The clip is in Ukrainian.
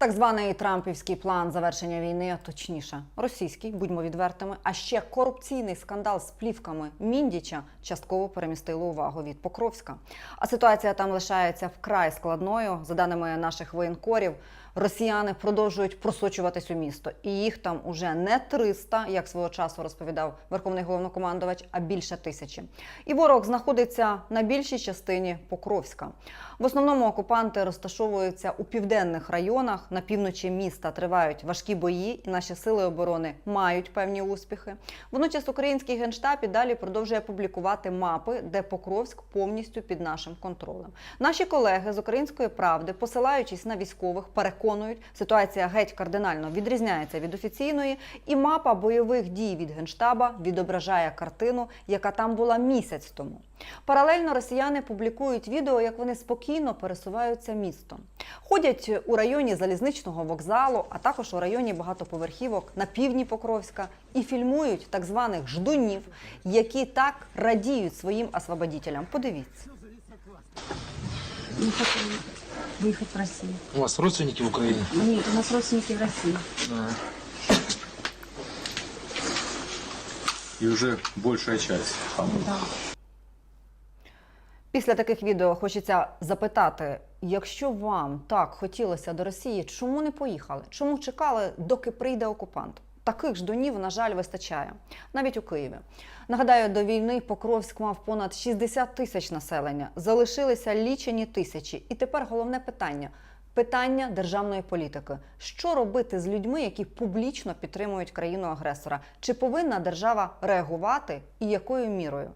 Так званий Трампівський план завершення війни, а точніше, російський, будьмо відвертими, а ще корупційний скандал з плівками Міндіча частково перемістили увагу від Покровська. А ситуація там лишається вкрай складною. За даними наших воєнкорів, росіяни продовжують просочуватись у місто, і їх там уже не 300, як свого часу розповідав верховний головнокомандувач, а більше тисячі. І ворог знаходиться на більшій частині Покровська. В основному окупанти розташовуються у південних районах. На півночі міста тривають важкі бої, і наші сили оборони мають певні успіхи. Водночас український генштаб і далі продовжує публікувати мапи, де Покровськ повністю під нашим контролем. Наші колеги з української правди, посилаючись на військових, переконують, ситуація геть кардинально відрізняється від офіційної, і мапа бойових дій від генштаба відображає картину, яка там була місяць тому. Паралельно росіяни публікують відео, як вони спокійно пересуваються містом. Ходять у районі залізничного вокзалу, а також у районі багатоповерхівок на півдні Покровська і фільмують так званих ждунів, які так радіють своїм освободітелям. Подивіться. Выехать в Россию. У вас родственники в Украине? Нет, у нас родственники в России. И уже большая часть. Да. Після таких відео хочеться запитати: якщо вам так хотілося до Росії, чому не поїхали? Чому чекали, доки прийде окупант? Таких ж донів, на жаль, вистачає навіть у Києві. Нагадаю, до війни Покровськ мав понад 60 тисяч населення, залишилися лічені тисячі. І тепер головне питання. Питання державної політики: що робити з людьми, які публічно підтримують країну агресора? Чи повинна держава реагувати і якою мірою?